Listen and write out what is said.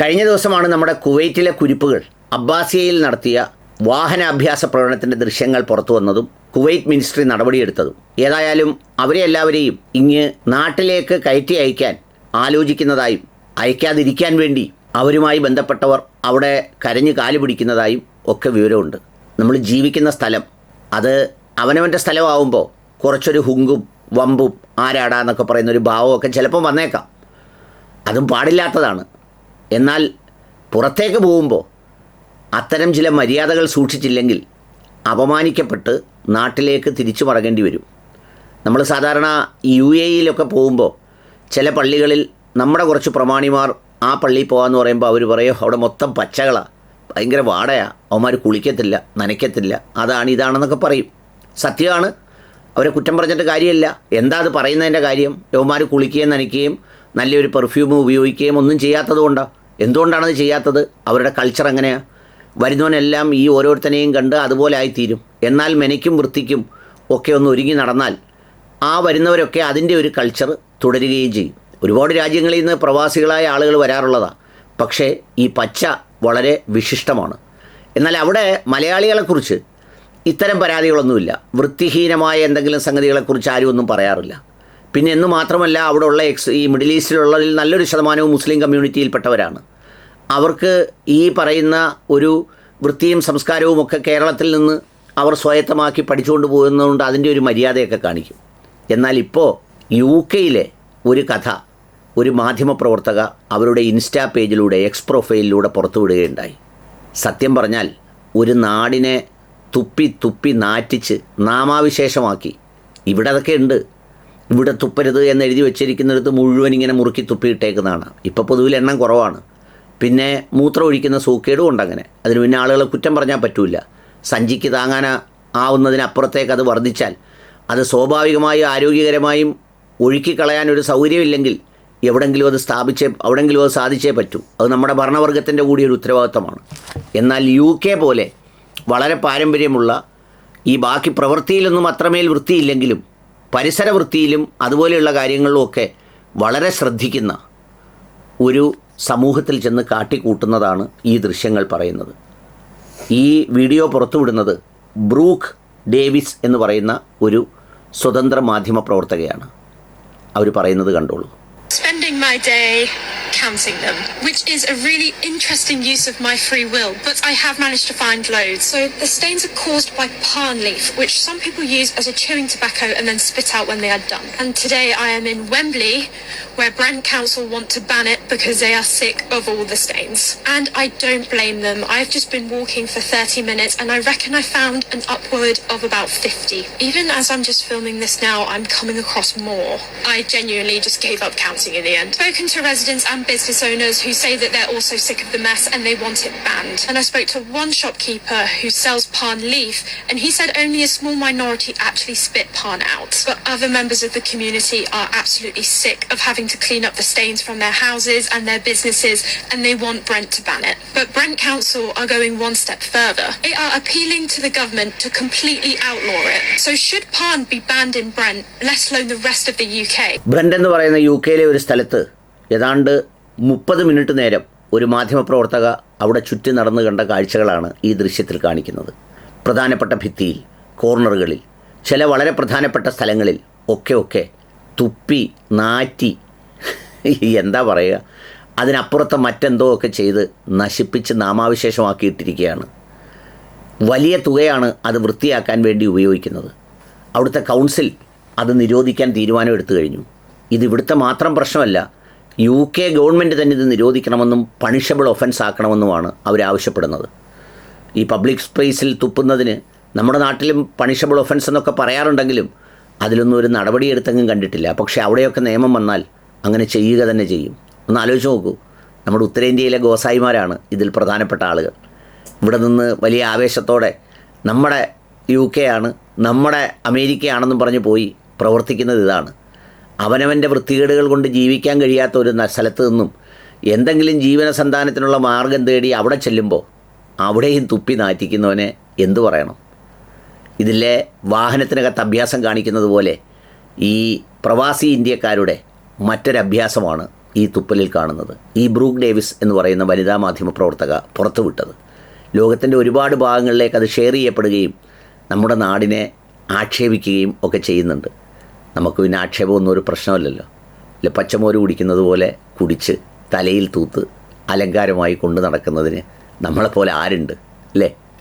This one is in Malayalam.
കഴിഞ്ഞ ദിവസമാണ് നമ്മുടെ കുവൈറ്റിലെ കുരിപ്പുകൾ അബ്ബാസിയയിൽ നടത്തിയ വാഹനാഭ്യാസ പ്രകടനത്തിന്റെ ദൃശ്യങ്ങൾ പുറത്തു വന്നതും കുവൈറ്റ് മിനിസ്ട്രി നടപടിയെടുത്തതും. ഏതായാലും അവരെ എല്ലാവരെയും ഇങ്ങ് നാട്ടിലേക്ക് കയറ്റി അയക്കാൻ ആലോചിക്കുന്നതായും അയക്കാതിരിക്കാൻ വേണ്ടി അവരുമായി ബന്ധപ്പെട്ടവർ അവിടെ കരഞ്ഞു കാൽ പിടിക്കുന്നതായും ഒക്കെ വിവരമുണ്ട്. നമ്മൾ ജീവിക്കുന്ന സ്ഥലം അത് അവനവന്റെ സ്ഥലമാവുമ്പോൾ കുറച്ചൊരു ഹുങ്കും വമ്പും ആരാടാന്നൊക്കെ പറയുന്ന ഒരു ഭാവമൊക്കെ ചിലപ്പം വന്നേക്കാം. അതും പാടില്ലാത്തതാണ്. എന്നാൽ പുറത്തേക്ക് പോകുമ്പോൾ അത്തരം ചില മര്യാദകൾ സൂക്ഷിച്ചില്ലെങ്കിൽ അപമാനിക്കപ്പെട്ട് നാട്ടിലേക്ക് തിരിച്ചു മടങ്ങേണ്ടി വരും. നമ്മൾ സാധാരണ യു എ ഇയിലൊക്കെ പോകുമ്പോൾ ചില പള്ളികളിൽ നമ്മുടെ കുറച്ച് പ്രമാണിമാർ ആ പള്ളിയിൽ പോകാമെന്ന് പറയുമ്പോൾ അവർ പറയും അവിടെ മൊത്തം പച്ചകളാണ് ഭയങ്കര വാടയാണ് അവന്മാർ കുളിക്കത്തില്ല നനയ്ക്കത്തില്ല അതാണ് ഇതാണെന്നൊക്കെ പറയും. സത്യമാണ് അവരെ കുറ്റം പറഞ്ഞിട്ട് കാര്യമില്ല. എന്താ അത് പറയുന്നതിന്റെ കാര്യം? യവന്മാർ കുളിക്കുകയും നനയ്ക്കുകയും നല്ലൊരു പെർഫ്യൂം ഉപയോഗിക്കുകയും ഒന്നും ചെയ്യാത്തത് കൊണ്ടാണ് എന്തുകൊണ്ടാണ് ചെയ്യാത്തത്? അവരുടെ കൾച്ചർ എങ്ങനെയാണ് വരുന്നവനെല്ലാം ഈ ഓരോരുത്തനെയും കണ്ട് അതുപോലെ ആയിത്തീരും. എന്നാൽ മെനയ്ക്കും വൃത്തിക്കും ഒക്കെ ഒന്ന് ഒരുങ്ങി നടന്നാൽ ആ വരുന്നവരൊക്കെ അതിന്റെ ഒരു കൾച്ചർ തുടരുകയും ചെയ്യും. ഒരുപാട് രാജ്യങ്ങളിൽ നിന്ന് പ്രവാസികളായ ആളുകൾ വരാറുള്ളതാണ് പക്ഷേ ഈ പച്ച വളരെ വിശിഷ്ടമാണ്. എന്നാൽ അവിടെ മലയാളികളെക്കുറിച്ച് ഇത്തരം പരാതികളൊന്നുമില്ല. വൃത്തിഹീനമായ എന്തെങ്കിലും സംഗതികളെക്കുറിച്ച് ആരും ഒന്നും പറയാറില്ല. പിന്നെ എന്ന് മാത്രമല്ല അവിടെ ഉള്ള എക്സ് ഈ മിഡിൽ ഈസ്റ്റിലുള്ളതിൽ നല്ലൊരു ശതമാനവും മുസ്ലിം കമ്മ്യൂണിറ്റിയിൽപ്പെട്ടവരാണ്. അവർക്ക് ഈ പറയുന്ന ഒരു വൃത്തിയും സംസ്കാരവും ഒക്കെ കേരളത്തിൽ നിന്ന് അവർ സ്വായത്തമാക്കി പഠിച്ചുകൊണ്ട് പോകുന്നതുകൊണ്ട് അതിന്റെ ഒരു മര്യാദയൊക്കെ കാണിക്കും. എന്നാൽ ഇപ്പോൾ യു കെയിലെ ഒരു കഥ ഒരു മാധ്യമപ്രവർത്തക അവരുടെ ഇൻസ്റ്റാ പേജിലൂടെ എക്സ് പ്രൊഫൈലിലൂടെ പുറത്തുവിടുകയുണ്ടായി സത്യം പറഞ്ഞാൽ ഒരു നാടിനെ തുപ്പി തുപ്പി നാറ്റിച്ച് നാമാവിശേഷമാക്കി. ഇവിടെ അതൊക്കെ ഉണ്ട്. ഇവിടെ തുപ്പരുത് എന്ന് എഴുതി വെച്ചിരിക്കുന്നിടത്ത് മുഴുവൻ ഇങ്ങനെ മുറുക്കി തുപ്പിയിട്ടേക്കുന്നതാണ്. ഇപ്പോൾ പൊതുവിൽ എണ്ണം കുറവാണ്. പിന്നെ മൂത്രം ഒഴിക്കുന്ന സൂക്കേടും ഉണ്ട് അങ്ങനെ. അതിന് പിന്നെ ആളുകളെ കുറ്റം പറഞ്ഞാൽ പറ്റില്ല സഞ്ചിക്ക് താങ്ങാൻ ആവുന്നതിനപ്പുറത്തേക്ക് അത് വർദ്ധിച്ചാൽ അത് സ്വാഭാവികമായും ആരോഗ്യകരമായും ഒഴുക്കിക്കളയാൻ ഒരു സൗകര്യമില്ലെങ്കിൽ എവിടെങ്കിലും അത് സ്ഥാപിച്ചേ എവിടെങ്കിലും അത് സാധിച്ചേ പറ്റൂ. അത് നമ്മുടെ ഭരണവർഗത്തിന്റെ കൂടി ഒരു ഉത്തരവാദിത്തമാണ്. എന്നാൽ യു കെ പോലെ വളരെ പാരമ്പര്യമുള്ള ഈ ബാക്കി പ്രവൃത്തിയിലൊന്നും അത്രമേൽ വൃത്തിയില്ലെങ്കിലും പരിസര വൃത്തിയിലും അതുപോലെയുള്ള കാര്യങ്ങളിലുമൊക്കെ വളരെ ശ്രദ്ധിക്കുന്ന ഒരു സമൂഹത്തിൽ ചെന്ന് കാട്ടിക്കൂട്ടുന്നതാണ് ഈ ദൃശ്യങ്ങൾ പറയുന്നത്. ഈ വീഡിയോ പുറത്തുവിടുന്നത് ബ്രൂക്ക് ഡേവിസ് എന്ന് പറയുന്ന ഒരു സ്വതന്ത്ര മാധ്യമ പ്രവർത്തകയാണ്. അവർ പറയുന്നത് കണ്ടോളൂ. Spending my day counting them, which is a really interesting use of my free will, but I have managed to find loads. So the stains are caused by palm leaf, which some people use as a chewing tobacco and then spit out when they are done. And today I am in Wembley, where Brent Council want to ban it because they are sick of all the stains. And I don't blame them. I've just been walking for 30 minutes and I reckon I found an upward of about 50. Even as I'm just filming this now, I'm coming across more. I genuinely just gave up counting in the end. Spoken to residents and business owners who say that they're also sick of the mess and they want it banned. And I spoke to one shopkeeper who sells palm leaf and he said only a small minority actually spit palm out. But other members of the community are absolutely sick of having to clean up the stains from their houses and their businesses and they want Brent to ban it. But Brent Council are going one step further. They are appealing to the government to completely outlaw it. So should Pan be banned in Brent, let alone the rest of the UK? ബ്രണ്ട് എന്ന് പറയുന്ന യു കെയിലെ ഒരു സ്ഥലത്ത് ഏതാണ്ട് മുപ്പത് മിനിറ്റ് നേരം ഒരു മാധ്യമപ്രവർത്തക അവിടെ ചുറ്റി നടന്നു കണ്ട കാഴ്ചകളാണ് ഈ ദൃശ്യത്തിൽ കാണിക്കുന്നത് പ്രധാനപ്പെട്ട ഭിത്തിയിൽ കോർണറുകളിൽ ചില വളരെ പ്രധാനപ്പെട്ട സ്ഥലങ്ങളിൽ ഒക്കെ ഒക്കെ തുപ്പി നാറ്റി എന്താ പറയുക? അതിനപ്പുറത്തെ മറ്റെന്തോ ഒക്കെ ചെയ്ത് നശിപ്പിച്ച് നാമാവിശേഷമാക്കിയിട്ടിരിക്കുകയാണ്. വലിയ തുകയാണ് അത് വൃത്തിയാക്കാൻ വേണ്ടി ഉപയോഗിക്കുന്നത്. അവിടുത്തെ കൗൺസിൽ അത് നിരോധിക്കാൻ തീരുമാനം എടുത്തു കഴിഞ്ഞു. ഇത് ഇവിടുത്തെ മാത്രം പ്രശ്നമല്ല യു കെ ഗവൺമെന്റ് തന്നെ ഇത് നിരോധിക്കണമെന്നും പണിഷബിൾ ഒഫൻസ് ആക്കണമെന്നുമാണ് അവരാവശ്യപ്പെടുന്നത് ഈ പബ്ലിക് സ്പേസിൽ തുപ്പുന്നതിന് നമ്മുടെ നാട്ടിലും പണിഷബിൾ ഒഫൻസ് എന്നൊക്കെ പറയാറുണ്ടെങ്കിലും അതിലൊന്നും ഒരു നടപടിയെടുത്തെങ്കിലും കണ്ടിട്ടില്ല. പക്ഷേ അവിടെയൊക്കെ നിയമം വന്നാൽ അങ്ങനെ ചെയ്യുക തന്നെ ചെയ്യും. ഒന്ന് ആലോചിച്ച് നോക്കൂ. നമ്മുടെ ഉത്തരേന്ത്യയിലെ ഗോസായിമാരാണ് ഇതിൽ പ്രധാനപ്പെട്ട ആളുകൾ. ഇവിടെ നിന്ന് വലിയ ആവേശത്തോടെ നമ്മുടെ യു കെ ആണ് നമ്മുടെ അമേരിക്കയാണെന്നും പറഞ്ഞ് പോയി പ്രവർത്തിക്കുന്നത് ഇതാണ്. അവനവന്റെ വൃത്തികേടുകൾ കൊണ്ട് ജീവിക്കാൻ കഴിയാത്ത ഒരു സ്ഥലത്ത് നിന്നും എന്തെങ്കിലും ജീവന സന്താനത്തിനുള്ള മാർഗം തേടി അവിടെ ചെല്ലുമ്പോൾ അവിടെയും തുപ്പി നാറ്റിക്കുന്നവനെ എന്തു പറയണം? ഇതിലെ വാഹനത്തിനകത്ത് അഭ്യാസം കാണിക്കുന്നത് പോലെ ഈ പ്രവാസി ഇന്ത്യക്കാരുടെ മറ്റൊരഭ്യാസമാണ് ഈ തുപ്പലിൽ കാണുന്നത്. ഈ ബ്രൂക്ക് ഡേവിസ് എന്ന് പറയുന്ന വനിതാ മാധ്യമ പ്രവർത്തക പുറത്തുവിട്ടത്. ലോകത്തിന്റെ ഒരുപാട് ഭാഗങ്ങളിലേക്ക് അത് ഷെയർ ചെയ്യപ്പെടുകയും നമ്മുടെ നാടിനെ ആക്ഷേപിക്കുകയും ഒക്കെ ചെയ്യുന്നുണ്ട്. നമുക്ക് പിന്നെ ആക്ഷേപമൊന്നും ഒരു പ്രശ്നമല്ലല്ലോ. അല്ലെ പച്ചമോര് കുടിക്കുന്നത് പോലെ കുടിച്ച് തലയിൽ തൂത്ത് അലങ്കാരമായി കൊണ്ടു നടക്കുന്നതിന് നമ്മളെപ്പോലെ ആരുണ്ട്? അല്ലേ?